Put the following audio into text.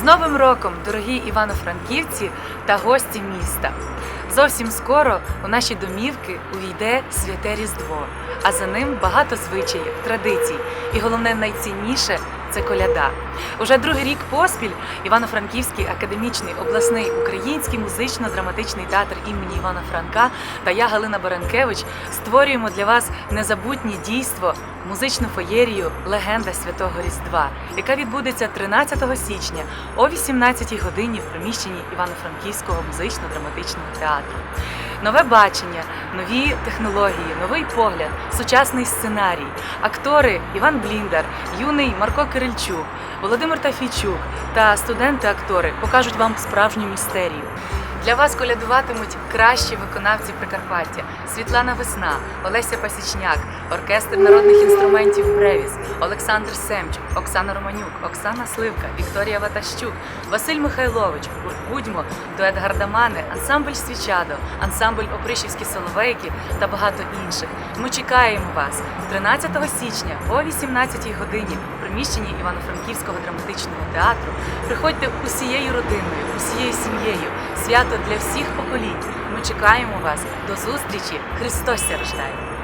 З Новим роком, дорогі івано-франківці та гості міста! Зовсім скоро у наші домівки увійде святе Різдво, а за ним багато звичаїв, традицій. І головне найцінніше це коляда. Уже другий рік поспіль Івано-Франківський академічний обласний український музично-драматичний театр імені Івана Франка та я, Галина Баранкевич, створюємо для вас незабутнє дійство, музичну феєрію Легенда Святого Різдва, яка відбудеться 13 січня о 18-й годині в приміщенні Івано-Франківського музично-драматичного театру. Нове бачення, нові технології, новий погляд, сучасний сценарій, актори Іван Бліндар, юний Марко Кирильчук, Володимир Тафійчук та студенти-актори покажуть вам справжню містерію. Для вас колядуватимуть кращі виконавці Прикарпаття: Світлана Весна, Олеся Пасічняк, оркестр народних інструментів Бревіс, Олександр Семчук, Оксана Романюк, Оксана Сливка, Вікторія Ватащук, Василь Михайлович, гурт Будьмо, дует Гардамани, ансамбль Свічадо, ансамбль Опришівські Соловейки та багато інших. Ми чекаємо вас 13 січня о 18 годині в приміщенні Івано-Франківського драматичного театру. Приходьте усією родиною, усією сім'єю. Свято для всіх поколінь. Ми чекаємо вас. До зустрічі! Христос рождає!